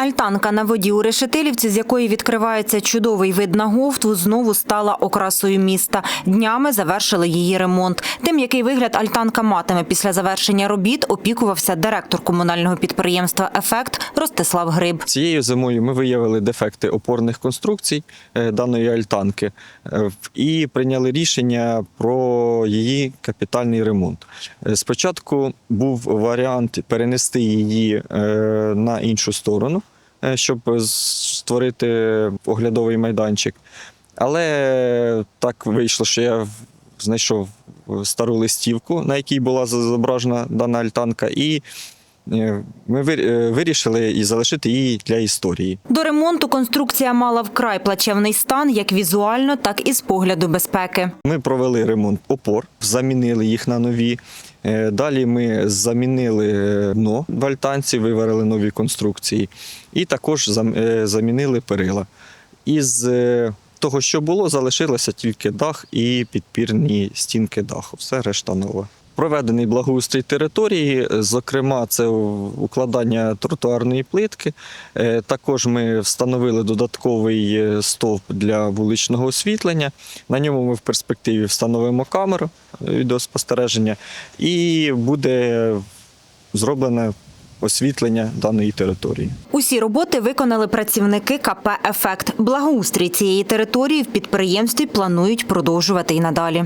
Альтанка на воді у Решетилівці, з якої відкривається чудовий вид на Говтву, знову стала окрасою міста. Днями завершили її ремонт. Тим, який вигляд альтанка матиме після завершення робіт, опікувався директор комунального підприємства Ефект Ростислав Гриб. Цією зимою ми виявили дефекти опорних конструкцій е, даної альтанки е, і прийняли рішення про її капітальний ремонт. Е, Спочатку був варіант перенести її на іншу сторону, щоб створити оглядовий майданчик. Але так вийшло, що я знайшов стару листівку, на якій була зображена дана альтанка, і е, ми е, вирішили і залишити її для історії. До ремонту конструкція мала вкрай плачевний стан як візуально, так і з погляду безпеки. Ми провели ремонт опор, замінили їх на нові. Е, Далі ми замінили дно в альтанці, виварили нові конструкції, і також е, замінили перила. Із е, того, що було, залишилося тільки дах і підпірні стінки даху. Все решта нове. Проведений благоустрій території, зокрема, це укладання тротуарної плитки. Е, Також ми встановили додатковий е, стовп для вуличного освітлення. На ньому ми в перспективі встановимо камеру е, відеоспостереження, і буде зроблене освітлення даної території. Усі роботи виконали працівники КП «Ефект». Благоустрій цієї території в підприємстві планують продовжувати і надалі.